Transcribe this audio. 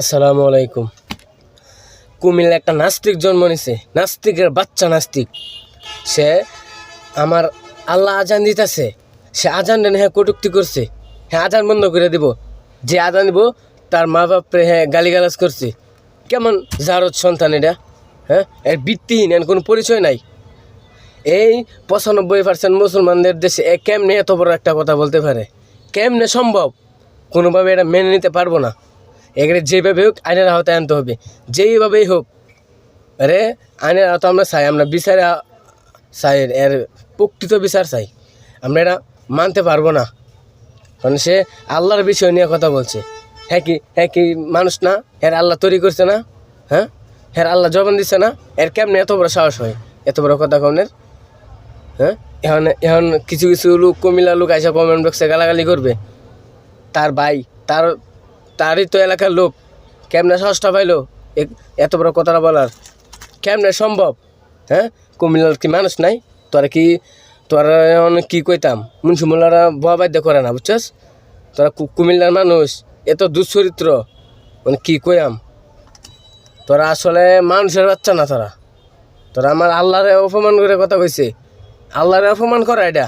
আসসালামু আলাইকুম। কুমিল্লা একটা নাস্তিক জন্ম নিছে, নাস্তিকের বাচ্চা নাস্তিক। সে আমার আল্লাহ আজান দিতেছে, সে আজান দেন হ্যাঁ কটুক্তি করছে। হ্যাঁ আজান বন্ধ করে দিব। যে আজান দিব, তার মা বাপরে হ্যাঁ গালিগালাজ করছে। কেমন জারদ সন্তান এটা হ্যাঁ? এর বৃত্তিহীন এর কোনো পরিচয় নাই। এই পঁচানব্বই পার্সেন্ট মুসলমানদের দেশে এ কেমনে এত বড় একটা কথা বলতে পারে? কেমনে সম্ভব? কোনোভাবে এটা মেনে নিতে পারব না। এখানে যেভাবে হোক আইনের আওতায় আনতে হবে। যেইভাবেই হোক, আরে আইনের আওতা আমরা চাই, আমরা বিচারে চাই, এর প্রকৃত বিচার চাই। আমরা এটা মানতে পারব না। কারণ সে আল্লাহর বিষয় নিয়ে কথা বলছে। হ্যাঁ কি হ্যাঁ কি মানুষ না? এর আল্লাহ তৈরি করছে না? হ্যাঁ? হ্যাঁ আল্লাহ জবান দিচ্ছে না? এর কেমনে এত বড় সাহস হয়? এত বড় কথা কনের হ্যাঁ? এখন এখন কিছু কিছু লোক কমিলা লোক আইসা কমেন্ট বক্সে গালাগালি করবে। তার ভাই, তার তারই তো এলাকার লোক। কেমনে সাহসটা পাইলো? এত বড় কথাটা বলার। কেমনে সম্ভব? হ্যাঁ? কুমিল্লার কি মানুষ নাই? তোরা কি, তোরা অনেক কি কইতাম? মুন্সিমুল্লারা বয়া বাধ্য করে না, বুঝছস? তোরা কুমিল্লার মানুষ, এত দুশ্চরিত্র মানে কি কইয়াম? তোরা আসলে মানুষের বাচ্চা না তোরা। তোরা আমার আল্লাহরে অপমান করে কথা কইছে। আল্লাহরে অপমান করা এটা।